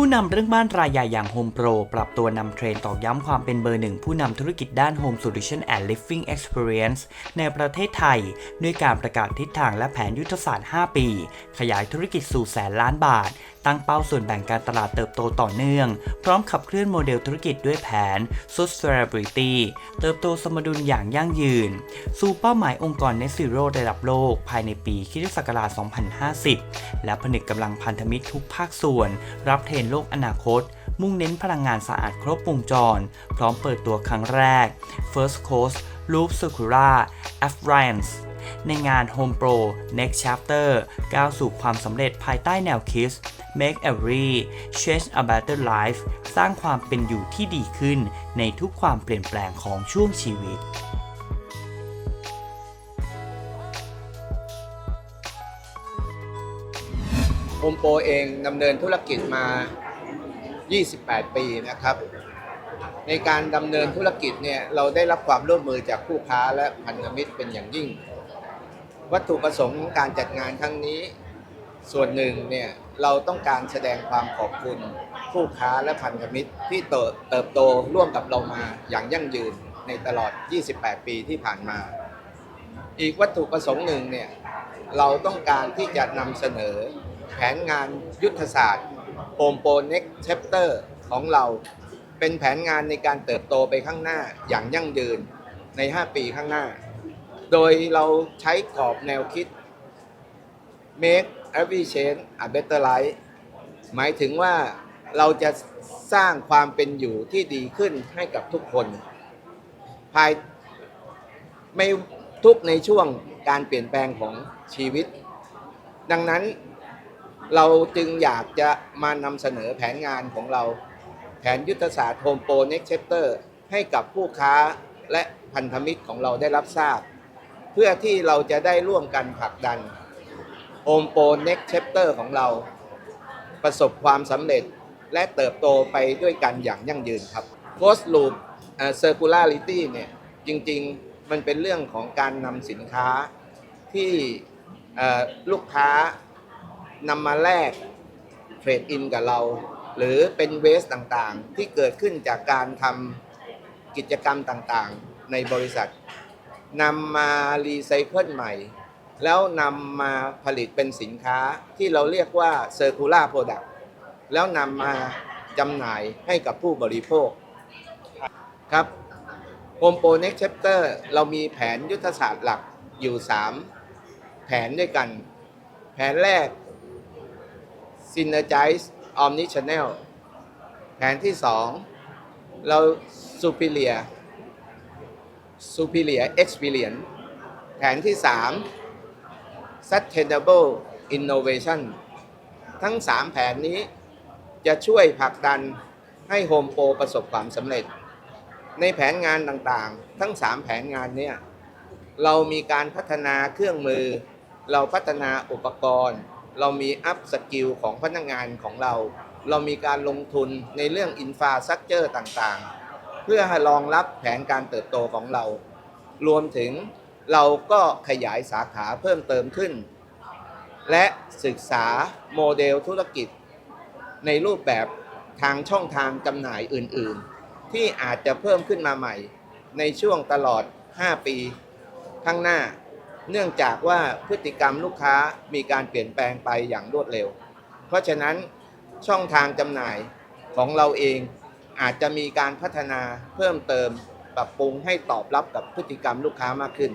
ผู้นำเรื่องบ้านรายใหญ่อย่าง Home Pro ปรับตัวนำเทรนตอกย้ำความเป็นเบอร์หนึ่งผู้นำธุรกิจด้าน Home Solution and Living Experience ในประเทศไทย ด้วยการประกาศทิศทางและแผนยุทธศาสตร์ 5 ปี ขยายธุรกิจสู่แสนล้านบาท ตั้งเป้าส่วนแบ่งการตลาดเติบโตต่อเนื่อง พร้อมขับเคลื่อนโมเดลธุรกิจด้วยแผน Sustainability เติบโตสมดุลอย่างยั่งยืน สู่เป้าหมายองค์กร Net Zero ระดับโลก ภายในปีคิศักราช 2050 และผนึกกำลังพันธมิตรทุกภาคส่วน รับเทรนโลกอนาคต มุ่งเน้นพลังงานสะอาดครบวงจร พร้อมเปิดตัวครั้งแรก First Coast Loop Circular Appliance ในงาน Home Pro Next Chapter ก้าวสู่ความสำเร็จภายใต้แนวคิด Make Every Change a Better Life สร้างความเป็นอยู่ที่ดีขึ้นในทุกความเปลี่ยนแปลงของช่วงชีวิต โฮมโปรเองดำเนินธุรกิจมา 28 ปีนะครับ ในการดำเนินธุรกิจเนี่ยเราได้รับความร่วมมือจากผู้ค้าและพันธมิตรเป็นอย่างยิ่ง วัตถุประสงค์ของการจัดงานครั้งนี้ ส่วนหนึ่งเนี่ยเราต้องการแสดงความขอบคุณ ผู้ค้าและพันธมิตรที่เติบเติบโตร่วมกับเรามาอย่างยั่งยืนในตลอด 28 ปีที่ผ่านมา อีกวัตถุประสงค์หนึ่งเนี่ยเราต้องการที่จะนำเสนอ แผนงานยุทธศาสตร์ Home Pro Next Chapter ของเรา เป็นแผนงานในการเติบโตไปข้างหน้าอย่างยั่งยืนใน 5 ปีข้างหน้า โดยเราใช้กรอบแนวคิด make every change a better life หมายถึงว่าเราจะสร้างความเป็นอยู่ที่ดีขึ้นให้กับทุกคน ภายไม่ทุกในช่วงการเปลี่ยนแปลงของชีวิต ดังนั้น เราจึงอยากจะมานำเสนอแผนงานของเรา แผนยุทธศาสตร์ Home Pro Next Chapter ให้กับผู้ค้าและพันธมิตรของเราได้รับทราบ เพื่อที่เราจะได้ร่วมกันผลักดัน Home Pro Next Chapter ของเรา ประสบความสำเร็จและเติบโตไปด้วยกันอย่างยั่งยืนครับ Closed Loop เอ่อ Circularity เนี่ยจริงๆมันเป็นเรื่องของการนำสินค้าที่ลูกค้า นำมาแลกเทรดอินกับเรา หรือเป็นเวสต่างๆ ที่เกิดขึ้นจากการทำกิจกรรมต่างๆ ในบริษัทนำมารีไซเคิลใหม่ แล้วนำมาผลิตเป็นสินค้าที่เราเรียกว่า Circular Product แล้วนำมาจำหน่ายให้กับผู้บริโภคครับ Home Pro Next Chapter เรามีแผนยุทธศาสตร์หลักอยู่ 3 แผนด้วยกัน แผนแรก Synergize Omnichannel แผนที่ 2 เรา Superior Superior Experience แผนที่ 3 Sustainable Innovation ทั้ง 3 แผนนี้จะช่วยผลักดันให้ Home Pro ประสบความสำเร็จ ในแผนงานต่างๆ ทั้ง 3 แผนงานเนี่ยเรามีการพัฒนาเครื่องมือ เราพัฒนาอุปกรณ์ เรามีอัพสกิลของพนักงานของเรา เรามีการลงทุนในเรื่องอินฟาสักเจอร์ต่างๆ เพื่อให้รองรับแผนการเติบโตของเรา รวมถึงเราก็ขยายสาขาเพิ่มเติมขึ้น และศึกษาโมเดลธุรกิจ ในรูปแบบทางช่องทางจำหน่ายอื่นๆ ที่อาจจะเพิ่มขึ้นมาใหม่ ในช่วงตลอด 5 ปีข้างหน้า เนื่องจากว่าพฤติกรรมลูกค้ามีการเปลี่ยนแปลงไปอย่างรวดเร็ว เพราะฉะนั้นช่องทางจำหน่ายของเราเองอาจจะมีการพัฒนาเพิ่มเติมปรับปรุงให้ตอบรับกับพฤติกรรมลูกค้ามากขึ้น